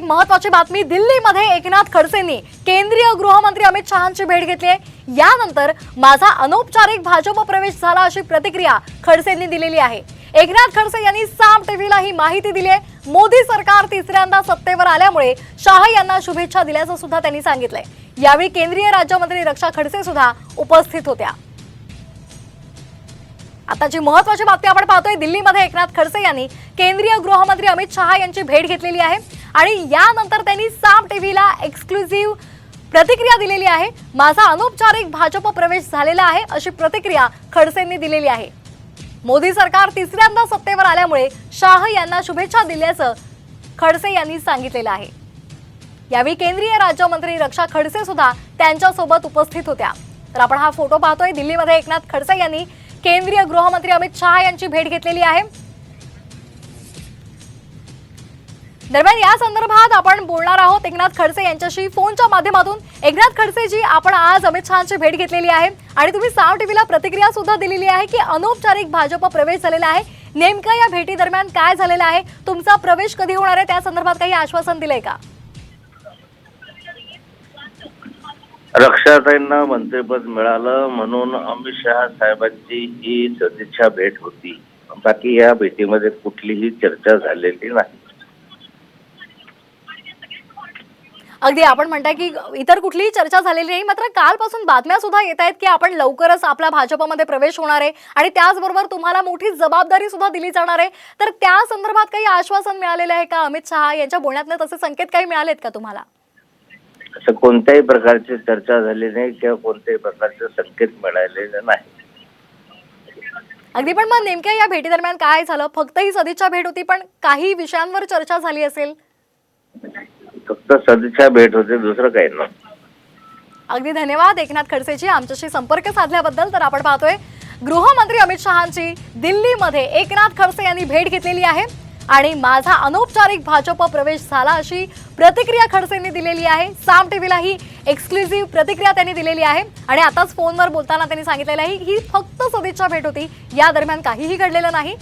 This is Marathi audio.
एक महत्वाची बातमी दिल्लीमध्ये एकनाथ खडसेंनी. केंद्रीय गृहमंत्री अमित शहाची भेट घेतली आहे. यानंतर माझा अनौपचारिक भाजप प्रवेश झाला अशी प्रतिक्रिया खडसेंनी दिलेली आहे. एकनाथ खडसे यांनी साम टीव्हीला ही माहिती दिली आहे. मोदी सरकार तिसऱ्यांदा सत्तेवर आल्यामुळे शाह यांना शुभेच्छा दिल्याचं सुद्धा त्यांनी सांगितलंय. यावेळी केंद्रीय राज्यमंत्री रक्षा खडसे सुद्धा उपस्थित होत्या. आताची महत्वाची बातमी आपण पाहतोय दिल्लीमध्ये एकनाथ खडसे यांनी केंद्रीय गृहमंत्री अमित शहा यांची भेट घेतलेली आहे. आणि यानंतर त्यांनी साम टीव्हीला एक्सक्लुझिव्ह प्रतिक्रिया दिलेली आहे. माझा अनौपचारिक भाजप प्रवेश झालेला आहे अशी प्रतिक्रिया खडसेंनी दिलेली आहे. मोदी सरकार तिसऱ्यांदा सत्तेवर आल्यामुळे शाह यांना शुभेच्छा दिल्याचं खडसे यांनी सांगितलेलं आहे. यावेळी केंद्रीय राज्यमंत्री रक्षा खडसे सुद्धा त्यांच्यासोबत उपस्थित होत्या. तर आपण हा फोटो पाहतोय. दिल्लीमध्ये एकनाथ खडसे यांनी केंद्रीय गृहमंत्री अमित शहा यांची भेट घेतलेली आहे. दरम्यान या संदर्भात आपण बोलणार आहोत एकनाथ खडसे यांच्याशी. फोनच्या माध्यमातून एकनाथ खडसेजी आपण आज अमित शहाची भेट घेतलेली आहे. आणि तुम्ही साव टीव्हीला प्रतिक्रिया सुद्धा दिलेली आहे की अनौपचारिक भाजप प्रवेश झालेला आहे. नेमका या भेटी दरम्यान काय झालेलं आहे? तुमचा प्रवेश कधी होणार आहे? त्या संदर्भात काही आश्वासन दिलंय का? रक्षाताईंना मंत्रिपद मिळालं म्हणून अमित शहा साहेबांची ही सदिच्छा भेट होती. बाकी या भेटीमध्ये कुठलीही चर्चा झालेली नाही. अगदी आपण म्हणताय की इतर कुठलीही चर्चा झालेली नाही मात्र कालपासून बातम्या सुद्धा येत आहेत की आपण लवकरच आपला भाजपमध्ये प्रवेश होणार आहे आणि त्याचबरोबर तुम्हाला मोठी जबाबदारी सुद्धा दिली जाणार आहे. तर त्या संदर्भात काही आश्वासन मिळालेलं आहे का अमित शहा? यांच्या बोलण्यातनं तसे संकेत काही मिळालेत का तुम्हाला? असं कोणत्याही प्रकारची चर्चा झाली नाही किंवा कोणत्याही प्रकारचे संकेत मिळालेले नाही. अगदी पण मग नेमक्या या भेटी दरम्यान काय झालं? फक्त ही सदिच्छा भेट होती पण काही विषयांवर चर्चा झाली असेल? फक्त सदिच्छा भेट होते दुसरं काही नव्हतं. अगदी धन्यवाद एकनाथ खडसेजी आमच्याशी संपर्क साधल्याबद्दल. तर आपण पाहतोय गृहमंत्री अमित शहांची दिल्लीमध्ये एकनाथ खडसे यांनी भेट घेतलेली आहे आणि माझा अनौपचारिक भाजप प्रवेश झाला अशी प्रतिक्रिया खडसेंनी दिलेली आहे. साम टीव्हीला ही एक्सक्लुझिव्ह प्रतिक्रिया त्यांनी दिलेली आहे. आणि आताच फोनवर बोलताना त्यांनी सांगितलेलं आहे ही फक्त सदिच्छा भेट होती. या दरम्यान काहीही घडलेलं नाही.